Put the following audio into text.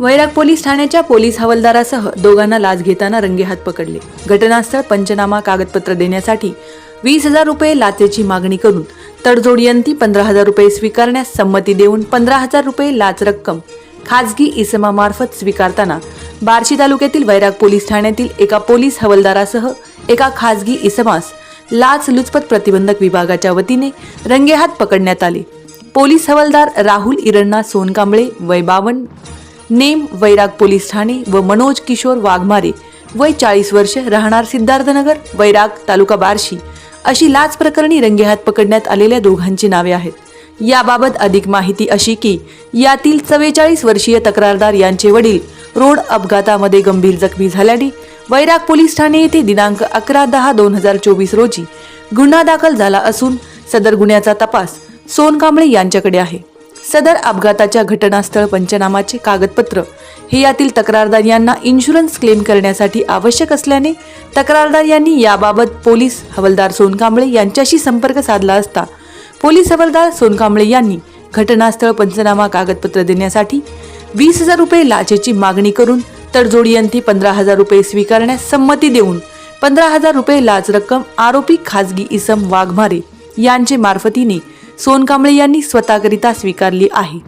वैराग police ठाण्याच्या police हवालदारासह दोघांना लाच घेताना रंगेहात पकडले. घटनास्थळ पंचनामा कागदपत्र देण्यासाठी वीस हजार रुपये लाचेची मागणी करून तडजोडयंती पंधरा हजार रुपये स्वीकारण्यास संमती देऊन पंधरा हजार रुपये लाच रक्कम खाजगी इसमामार्फत स्वीकारताना बार्शी तालुक्यातील वैराग पोलीस ठाण्यातील एका पोलीस हवालदारासह एका खाजगी इसमास लाच लुचपत प्रतिबंधक विभागाच्या वतीने रंगेहात पकडण्यात आले. पोलीस हवालदार राहुल इरण्णा सोनकांबळे वय बावन्न नेम वैराग पोलीस ठाणे व मनोज किशोर वाघमारे वय चाळीस वर्ष राहणार सिद्धार्थनगर वैराग तालुका बार्शी. अशी लाच प्रकरणी रंगेहात पकडण्यात आलेल्या दोघांची नावे आहेत. याबाबत अधिक माहिती अशी की यातील चव्वेचाळीस वर्षीय तक्रारदार यांचे वडील रोड अपघातामध्ये गंभीर जखमी झाल्याने वैराग पोलीस ठाणे येथे दिनांक अकरा दहा दोन हजार चोवीस रोजी गुन्हा दाखल झाला असून सदर गुन्ह्याचा तपास सोनकांबळे यांच्याकडे आहे. सदर अपघाताच्या घटनास्थळ पंचनामाचे कागदपत्र. हे यातील तक्रारदार यांना इन्शुरन्स क्लेम करण्यासाठी आवश्यक असल्याने तक्रारदार यांनी याबाबत पोलीस हवालदार सोनकांबळे यांच्याशी संपर्क साधला असता. पोलीस हवालदार सोनकांबळे यांनी घटनास्थळ पंचनामा कागदपत्र देण्यासाठी वीस हजार रुपये लाचेची मागणी करून तडजोडीयंती पंधरा हजार रुपये स्वीकारण्यास संमती देऊन पंधरा हजार रुपये लाच रक्कम आरोपी खाजगी इसम वाघमारे यांचे मार्फतीने सोनकांबळे यांनी स्वतःकरिता स्वीकारली आहे.